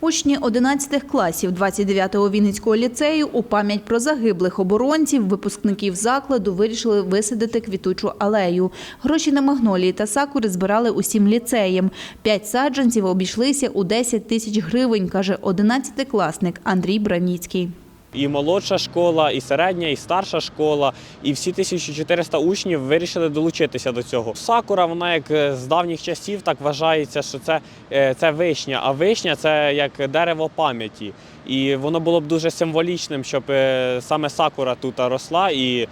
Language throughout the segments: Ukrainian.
Учні 11 класів 29-го Вінницького ліцею у пам'ять про загиблих оборонців, випускників закладу вирішили висадити квітучу алею. Гроші на магнолії та сакури збирали усім ліцеєм. П'ять саджанців обійшлися у 10 тисяч гривень, каже 11-класник Андрій Браніцький. І молодша школа, і середня, і старша школа, і всі 1400 учнів вирішили долучитися до цього. Сакура, вона як е, з давніх часів так вважається, що це, е, це вишня. А вишня це як дерево пам'яті. І воно було б дуже символічним, щоб е, саме сакура тут росла і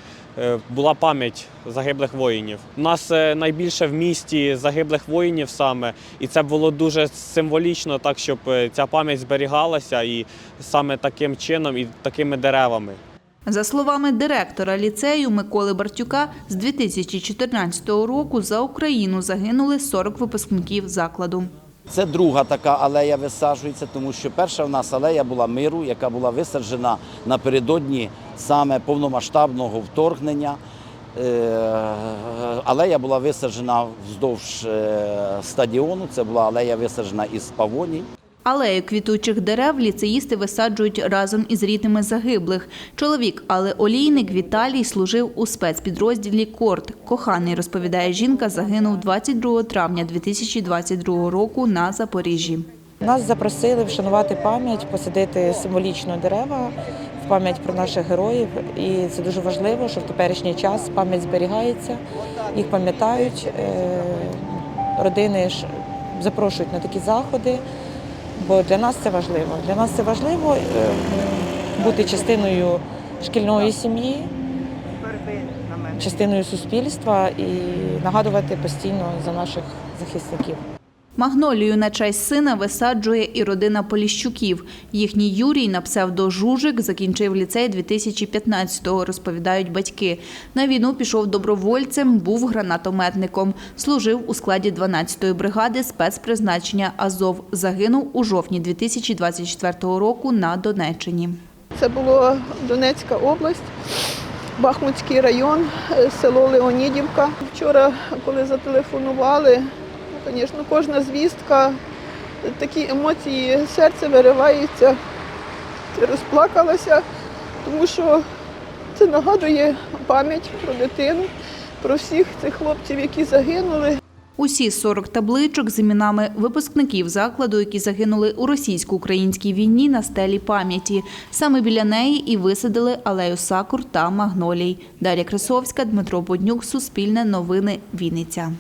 була пам'ять загиблих воїнів. У нас е, найбільше в місті загиблих воїнів саме, і це було дуже символічно, так щоб е, ця пам'ять зберігалася і саме таким чином і такими деревами. За словами директора ліцею Миколи Бартюка, з 2014 року за Україну загинули 40 випускників закладу. Це друга така алея висаджується, тому що перша в нас алея була миру, яка була висаджена напередодні саме повномасштабного вторгнення. Е, Алея була висаджена вздовж е, стадіону. Це була алея висаджена із павоній. Алею квітучих дерев ліцеїсти висаджують разом із рідними загиблих. Чоловік, але олійник Віталій служив у спецпідрозділі Корт. Коханий, розповідає жінка, загинув 22 травня 2022 року на Запоріжжі. Нас запросили вшанувати пам'ять, посадити символічно дерева в пам'ять про наших героїв. І це дуже важливо, що в теперішній час пам'ять зберігається, їх пам'ятають. Е, Родини запрошують на такі заходи, бо для нас це важливо. Для нас це важливо е, бути частиною шкільної сім'ї, частиною суспільства і нагадувати постійно за наших захисників. Магнолію на честь сина висаджує і родина Поліщуків. Їхній Юрій на псевдо Жужик закінчив ліцей 2015-го, розповідають батьки. На війну пішов добровольцем, був гранатометником. Служив у складі 12-ї бригади спецпризначення Азов. Загинув у жовтні 2024 року на Донеччині. Це була Донецька область, Бахмутський район, село Леонідівка. Вчора, коли зателефонували, ну, звісно, кожна звістка, такі емоції, серце виривається, розплакалася, тому що це нагадує пам'ять про дитину, про всіх цих хлопців, які загинули. Усі 40 табличок з іменами випускників закладу, які загинули у російсько-українській війні на стелі пам'яті. Саме біля неї і висадили алею сакур та магнолій. Дар'я Красовська, Дмитро Боднюк, Суспільне новини, Вінниця.